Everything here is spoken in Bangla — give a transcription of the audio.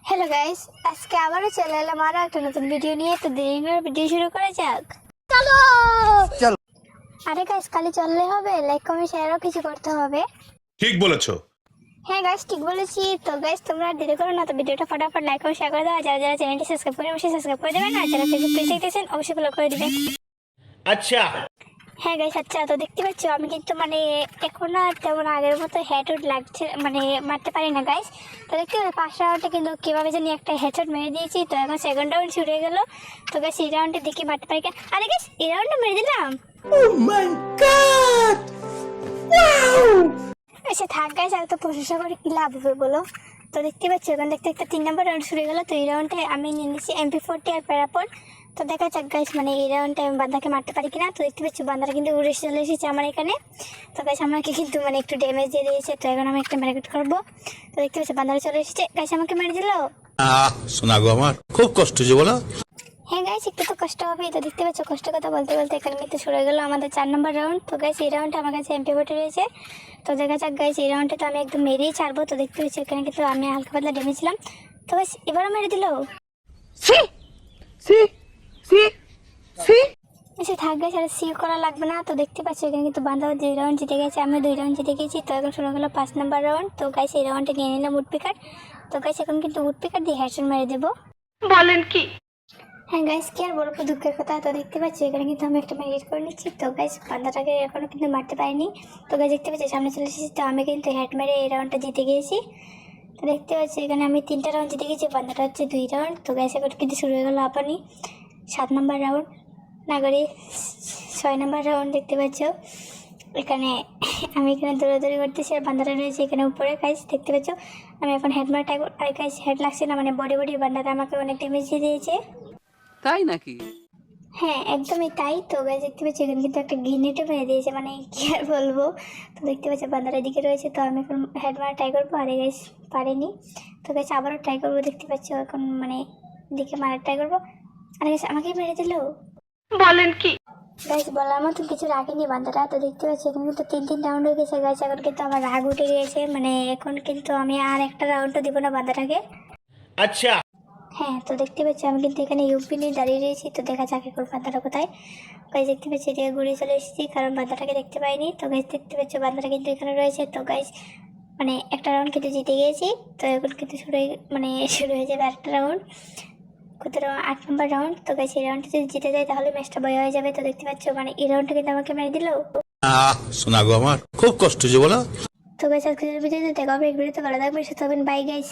হ্যালো গাইস আজকে আবারও চলে এলাম আরও একটা নতুন ভিডিও নিয়ে। তো দেরি করে ভিডিও শুরু করা যাক। চলো! চলো। আরে গাইস খালি চললে হবে? লাইক কমেন্ট শেয়ারও কিছু করতে হবে। ঠিক বলেছ। হ্যাঁ গাইস ঠিক বলেছি। তো গাইস তোমরা দেরি করো না। তো ভিডিওটা ফটাফট লাইক করে শেয়ার করে দাও। যারা যারা চ্যানেলটি সাবস্ক্রাইব করে অবশ্যই সাবস্ক্রাইব করে দেবেন আর যারা ফেসবুক পেজ দেখতেছেন অবশ্যই ফলো করে দিবেন আচ্ছা। হ্যাঁ গাইস আচ্ছা তো দেখতে পাচ্ছ আমি কিন্তু মানে এখন আর তেমন আগের মতো হেডউড লাগছে মানে মারতে পারি না গাইস তো দেখতে পাচ্ছ পাঁচ রাউন্ডে কিন্তু কীভাবে জানি একটা হেডশট মেরে দিয়েছি তো এখন সেকেন্ড রাউন্ড শুরু হয়ে গেল। তো গাইস এই রাউন্ডে দেখি মারতে পারি কিনা। আরে গাইস এই রাউন্ডে মেরে দিলাম। আচ্ছা থাক গাইস আর তো প্রশংসা করে কি লাভ হবে বলো? তো দেখতে পাচ্ছ এখন দেখতে একটা তিন নম্বর রাউন্ড শুরু গেলো তো এই রাউন্ডে আমি নিয়ে নিচ্ছি এমপি ফোরটি আর প্যারাপল তো দেখা যাক গাইস মানে এই রাউন্ডে আমি বান্দাকে মারতে পারি কিনা। তো দেখতে পাচ্ছি বান্দারা কিন্তু উড়ে চলে এসেছে আমার এখানে। তো গাইস আমাকে কিন্তু মানে একটু ড্যামেজ দিয়ে দিয়েছে। তো এখন আমি একটা ম্যারিকেট করব। তো দেখতে পাচ্ছি বান্দারা চলে এসেছে। গাইস আমাকে মেরে দিলো? আহ শোনা গো আমার খুব কষ্ট যে বলো। হ্যাঁ গাইস একটু তো কষ্ট হবেই। তো দেখতে পাচ্ছ কষ্ট কথা বলতে বলতে এখানে কিন্তু শুরু হয়ে গেলো আমাদের চার নম্বর রাউন্ড তো গাইস এই রাউন্ডে আমার কাছে এমপি ফোর্টি রয়েছে। তো দেখা যাক গাইস এই রাউন্ডে তো আমি একদম মেরেই ছাড়বো। তো দেখতে পাচ্ছি এখানে কিন্তু আমি হালকা পাতলা ডেমেছিলাম তো গাইস এবারও মেরে দিলো? আচ্ছা থাক থাকবে সেটা সি করা লাগবে না। তো দেখতে পাচ্ছি এখানে কিন্তু বান্ধব দুই রাউন্ড জিতে গেছে আমি দুই রাউন্ড জিতে গেছি। তো এখন শুরু হলো পাঁচ নম্বর রাউন্ড তো গাইছে এই রাউন্ডে নিয়ে নিলাম উড পিকার তো গাইছে এখন কিন্তু উড পিকার দিয়ে হেডশট মেরে দেবো। বলেন কি? হ্যাঁ গাইস কি আর বলব দুঃখের কথা। তো দেখতে পাচ্ছি এখানে কিন্তু আমি একটা ম্যারিট করে নিচ্ছি। তো গাইস বান্দাটাকে এখনও কিন্তু মারতে পারিনি। তো গাইস দেখতে পাচ্ছি সামনে চলে এসেছি। তো আমি কিন্তু হেড মেরে এই রাউন্ডটা জিতে গিয়েছি তো দেখতে পাচ্ছি এখানে আমি তিনটা রাউন্ড জিতে গেছি বান্দাটা হচ্ছে দুই রাউন্ড তো গাইস এখন কিন্তু শুরু হয়ে গেলো আপনি। সাত নম্বর রাউন্ড নাগরি ছয় নম্বর রাউন্ড দেখতে পাচ্ছ। এখানে আমি এখানে দৌড়াদৌড়ি করতেছি আর বান্দাটা রয়েছে এখানে উপরে কাজ দেখতে পাচ্ছ? আমি এখন হেড মার টাইপ আর গাইস হেড লাগছে না মানে বডি বডি বান্দাটা আমাকে অনেক ড্যামেজ দিয়ে দিয়েছে। তাই নাকি? হ্যাঁ একদমই তাই। তো গাছ দেখতে পাচ্ছি এখানে কিন্তু একটা গ্রিনেটও মেরে দিয়েছে মানে কি আর বলব? তো দেখতে পাচ্ছি বান্দার দিকে রয়েছে। তো আমি এখন হেড মারা ট্রাই করব আরে গাছ পারিনি। তো গাছ আবারও ট্রাই করব দেখতে পাচ্ছি এখন মানে দিকে মারার ট্রাই করব। আর গাছ আমাকেই মেরে দিল? বলেন কি? গাছ বলার মতো কিছু রাখেনি বান্দাটা তো দেখতে পাচ্ছি এখানে কিন্তু তিন তিন রাউন্ড হয়ে গেছে। গাছ এখন কিন্তু আমার রাগ উঠে গিয়েছে। মানে এখন কিন্তু আমি আর একটা রাউন্ডও দিব না বান্দাটাকে। আচ্ছা। হ্যাঁ তো দেখতে পাচ্ছি আমি কিন্তু এখানে ইউপি নিয়ে দাঁড়িয়ে রয়েছি। তো দেখা যাক এখন বান্দাটা কোথায়। গাইজ দেখতে পাচ্ছি এদিকে ঘুরে চলে এসেছি কারণ বান্দাটাকে দেখতে পাইনি। তো গাইজ দেখতে পাচ্ছি বান্দাটা কিন্তু এখানে রয়েছে। তো গাইজ মানে একটা রাউন্ড কিন্তু জিতে গিয়েছি। তো এখন কিন্তু শুরু হয়ে মানে শুরু হয়ে যাবে আরেকটা রাউন্ড রাউন্ড আট নম্বর রাউন্ড তো গেছে এই রাউন্ডটা যদি জিতে যায় তাহলে ম্যাচটা বয় হয়ে যাবে। তো দেখতে পাচ্ছ মানে এই রাউন্ডটা কিন্তু আমাকে মেরে দিল। শোনা গো আমার। খুব কষ্ট যে বলো। তো গাইস আজকে ভিডিওতে দেখা হবে ভিডিওতে ভালো থাকবে সুস্থ হবেন বাই গাইজ